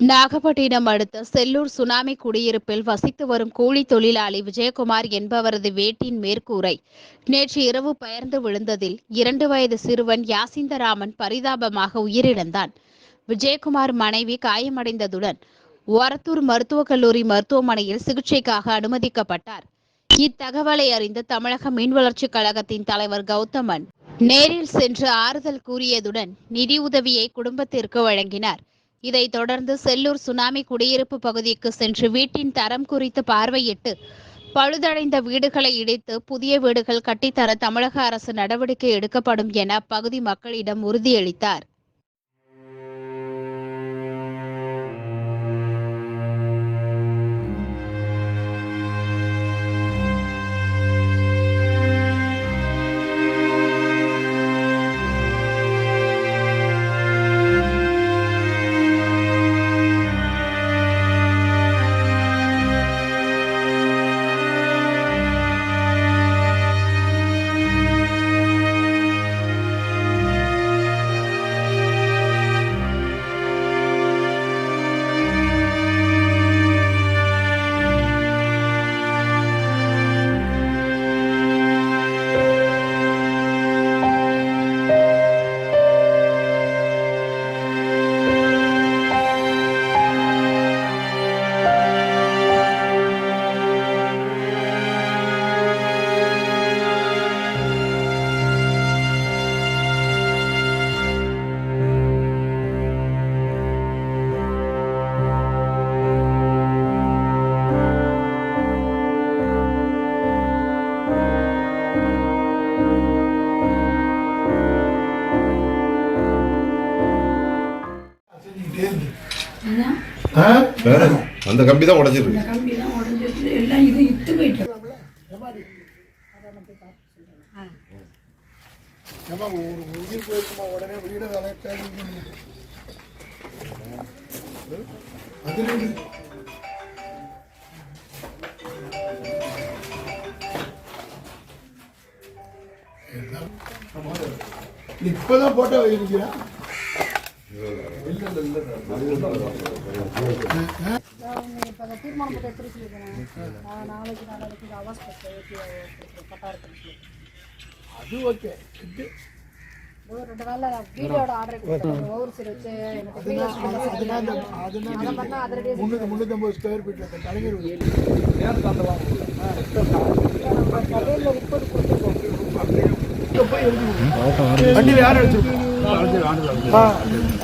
நாகப்பட்டினம் அடுத்த செல்லூர் சுனாமி குடியிருப்பில் வசித்து வரும் கூலி தொழிலாளி விஜயகுமார் என்பவரது வீட்டின் மேற்கூரை. நேற்று இரவு பெயர்ந்து விழுந்ததில் இரண்டு வயது சிறுவன் யாசிந்தராமன் பரிதாபமாக உயிரிழந்தான். விஜயகுமார் மனைவி காயமடைந்ததுடன் ஒரத்தூர் மருத்துவக் கல்லூரி மருத்துவமனையில் சிகிச்சைக்காக அனுமதிக்கப்பட்டார். இத்தகவலை அறிந்த தமிழக மீன் வளர்ச்சிக் கழகத்தின் தலைவர் கௌதமன் நேரில் சென்று ஆறுதல் கூறியதுடன் நிதியுதவியை குடும்பத்திற்கு வழங்கினார். இதைத் தொடர்ந்து செல்லூர் சுனாமி குடியிருப்பு பகுதிக்கு சென்று வீட்டின் தரம் குறித்து பார்வையிட்டு பழுதடைந்த வீடுகளை இடித்து புதிய வீடுகள் கட்டித்தர தமிழக அரசு நடவடிக்கை எடுக்கப்படும் என அப்பகுதி மக்களிடம் உறுதியளித்தார். அந்த கம்பி தான் உடைஞ்சிருக்கு. கம்பி தான் உடஞ்சிருச்சு எல்லாம் இது இத்து போயிட்டு இப்பதான் போட்டோ வைக்கிறேன் அது ஓகே இது ஒரு ரெண்டு நாள்ல வீடியோட ஆர்டர் கொடுத்தேன் ஒவ்வொரு சிறு வச்சு எனக்கு வீடியோ முன்னூத்தி ஸ்கொயர் ஃபீட்ல கலைஞர் வீடு. மொபைலில் ரிப்போர்ட்